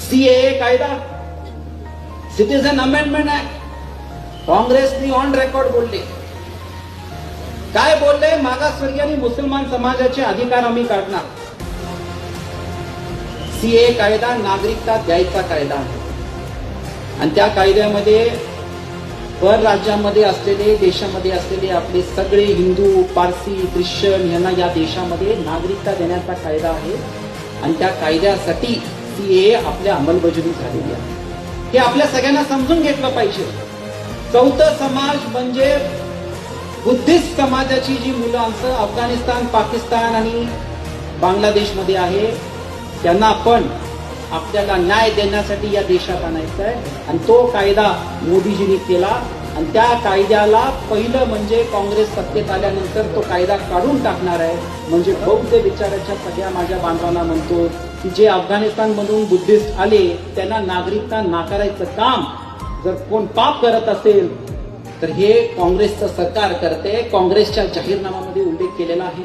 CAA कायदा? Citizen amendment act काँग्रेसनी on record बोलले. काय बोलले? मागासवर्गीय आणि मुसलमान समाजाचे अधिकार आम्ही काढणार. सीए कायदा नागरिकता द्यायचा कायदा. आहे आणि त्या कायद्यामध्ये पर राज्यामध्ये असलेले देशामध्ये असलेले आपले सगळे हिंदू पारसी ख्रिश्चन यांना या देशामध्ये नागरिकता देण्याचा कायदा आहे. आणि त्या कायद्यासाठी सीए आपल्या अंमलबजावणी झालेली आहे. हे आपल्या सगळ्यांना समजून घेतलं पाहिजे. चौथं समाज म्हणजे बुद्धिस्ट समाजाची जी मुलं आमचं अफगाणिस्तान पाकिस्तान आणि बांगलादेशमध्ये आहे त्यांना आपण आपल्याला न्याय देण्यासाठी या देशात आणायचा आहे. आणि तो कायदा मोदीजींनी केला. आणि त्या कायद्याला पहिलं म्हणजे काँग्रेस सत्तेत आल्यानंतर तो कायदा काढून टाकणार आहे. म्हणजे बौद्ध विचाराच्या सगळ्या माझ्या बांधवांना म्हणतो की जे अफगाणिस्तानमधून बुद्धिस्ट आले त्यांना नागरिकता नाकारायचं काम जर कोण पाप करत असेल तर हे काँग्रेसचं सरकार करते काँग्रेसच्या जाहीरनाम्यामध्ये उल्लेख केलेला आहे.